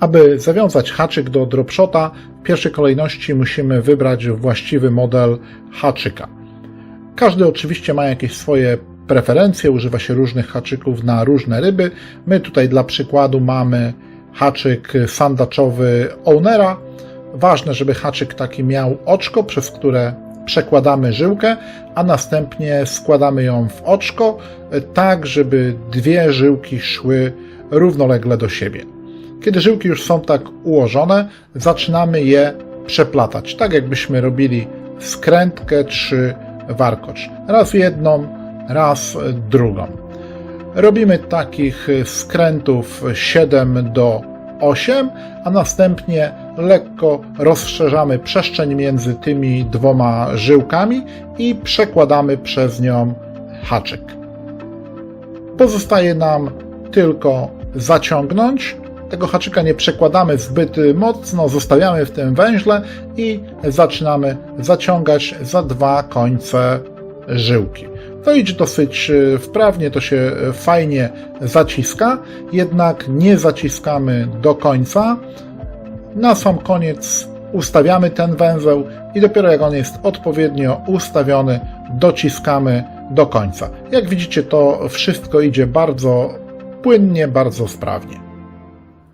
Aby zawiązać haczyk do dropshota, w pierwszej kolejności musimy wybrać właściwy model haczyka. Każdy oczywiście ma jakieś swoje preferencje, używa się różnych haczyków na różne ryby. My tutaj dla przykładu mamy haczyk sandaczowy Ownera. Ważne, żeby haczyk taki miał oczko, przez które przekładamy żyłkę, a następnie składamy ją w oczko, tak żeby dwie żyłki szły równolegle do siebie. Kiedy żyłki już są tak ułożone, zaczynamy je przeplatać, tak jakbyśmy robili skrętkę czy warkocz. Raz jedną, raz drugą. Robimy takich skrętów 7 do 8, a następnie lekko rozszerzamy przestrzeń między tymi dwoma żyłkami i przekładamy przez nią haczyk. Pozostaje nam tylko zaciągnąć. Tego haczyka nie przekładamy zbyt mocno, zostawiamy w tym węźle i zaczynamy zaciągać za dwa końce żyłki. To idzie dosyć e, wprawnie, to się fajnie zaciska, jednak nie zaciskamy do końca. Na sam koniec ustawiamy ten węzeł i dopiero jak on jest odpowiednio ustawiony, dociskamy do końca. Jak widzicie, to wszystko idzie bardzo płynnie, bardzo sprawnie.